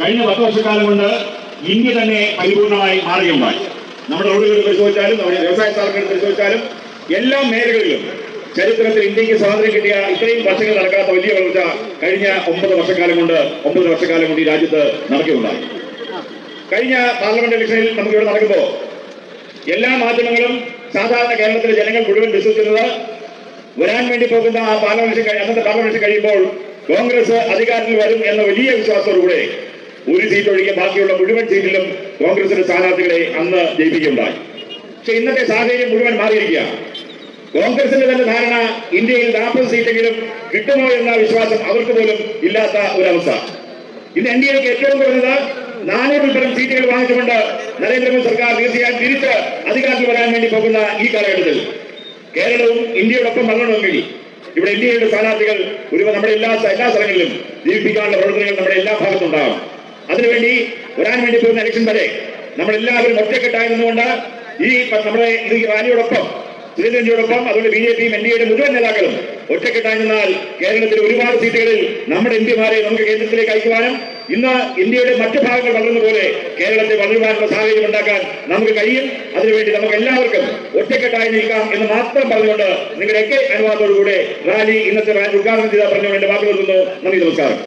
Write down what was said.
കഴിഞ്ഞ പത്ത് വർഷക്കാലം കൊണ്ട് ഇന്ത്യ തന്നെ പരിപൂർണമായി മാറുകയുണ്ടായി നമ്മുടെ റോഡുകൾ പരിശോധിച്ചാലും നമ്മുടെ വ്യവസായ സ്ഥാപനങ്ങൾ പരിശോധിച്ചാലും എല്ലാ മേഖലകളിലും ചരിത്രത്തിൽ ഇന്ത്യയ്ക്ക് സ്വാതന്ത്ര്യം കിട്ടിയ ഇത്രയും വർഷങ്ങൾ നടക്കാത്ത വലിയ വളർച്ച കഴിഞ്ഞ ഒമ്പത് വർഷക്കാലം കൊണ്ട് ഒമ്പത് വർഷക്കാലം കൊണ്ട് ഈ രാജ്യത്ത് നടക്കുകയുണ്ടായി. കഴിഞ്ഞ പാർലമെന്റ് ഇലക്ഷനിൽ നമുക്ക് ഇവിടെ നടക്കുമ്പോൾ എല്ലാ മാധ്യമങ്ങളും സാധാരണ കേരളത്തിലെ ജനങ്ങൾ മുഴുവൻ വിശ്വസിക്കുന്നത് വരാൻ വേണ്ടി പോകുന്ന ആ പാർലമെന്റ് അന്നത്തെ പാർലമെന്റ് കഴിയുമ്പോൾ കോൺഗ്രസ് അധികാരത്തിൽ വരും എന്ന വലിയ വിശ്വാസത്തോടുകൂടെ ഒരു സീറ്റ് ഒഴികെ ബാക്കിയുള്ള മുഴുവൻ സീറ്റിലും കോൺഗ്രസിന്റെ സ്ഥാനാർത്ഥികളെ അന്ന് ജയിപ്പിക്കുകയുണ്ടായി. പക്ഷെ ഇന്നത്തെ സാഹചര്യം മുഴുവൻ മാറിയിരിക്കുകയാണ്. കോൺഗ്രസിന്റെ തന്നെ ധാരണ ഇന്ത്യയിൽ നാൽപ്പത് സീറ്റെങ്കിലും കിട്ടുമോ എന്ന വിശ്വാസം അവർക്ക് പോലും ഇല്ലാത്ത ഒരവസ്ഥ. ഇന്ന് എൻ ഡി എക്ക് ഏറ്റവും കുറഞ്ഞത് നാനൂറിൽ പരം സീറ്റുകൾ വാങ്ങിച്ചുകൊണ്ട് നരേന്ദ്രമോദി സർക്കാർ തീർച്ചയായും തിരിച്ച് അധികാരത്തിൽ വരാൻ വേണ്ടി പോകുന്ന ഈ കാലഘട്ടത്തിൽ കേരളവും ഇന്ത്യയോടൊപ്പം വളരണമെങ്കിൽ ഇവിടെ ഇന്ത്യയുടെ സ്ഥാനാർത്ഥികൾ ഒരു നമ്മുടെ എല്ലാ എല്ലാ സ്ഥലങ്ങളിലും ജീവിപ്പിക്കാനുള്ള പ്രവർത്തനങ്ങൾ നമ്മുടെ എല്ലാ ഭാഗത്തും ഉണ്ടാകും അതിനുവേണ്ടി വരാൻ വേണ്ടി പോകുന്ന ഇലക്ഷൻ വരെ നമ്മളെല്ലാവരും ഒറ്റക്കെട്ടായി നിന്നുകൊണ്ട് ഈ നമ്മുടെ ഈ റാലിയോടൊപ്പം സുരേന്ദ്രനോടൊപ്പം അതുപോലെ ബി ജെ പിയും എൻ ഡി എയുടെ മുഴുവൻ നേതാക്കളും ഒറ്റക്കെട്ടായി നിന്നാൽ കേരളത്തിലെ ഒരുപാട് സീറ്റുകളിൽ നമ്മുടെ എം പിമാരെ നമുക്ക് കേന്ദ്രത്തിലേക്ക് അയക്കുവാനും ഇന്ന് ഇന്ത്യയുടെ മറ്റു ഭാഗങ്ങൾ വളർന്ന പോലെ കേരളത്തെ വളരുവാനുള്ള സാഹചര്യം ഉണ്ടാക്കാൻ നമുക്ക് കഴിയും. അതിനുവേണ്ടി നമുക്ക് എല്ലാവർക്കും ഒറ്റക്കെട്ടായി നിൽക്കാം എന്ന് മാത്രം പറഞ്ഞുകൊണ്ട് നിങ്ങളുടെയൊക്കെ അനുവാദത്തോടുകൂടെ റാലി ഇന്നത്തെ റാലി ഉദ്ഘാടനം ചെയ്താൽ പറഞ്ഞുകൊണ്ട് എന്റെ വാക്കുകൾ നന്ദി നമസ്കാരം.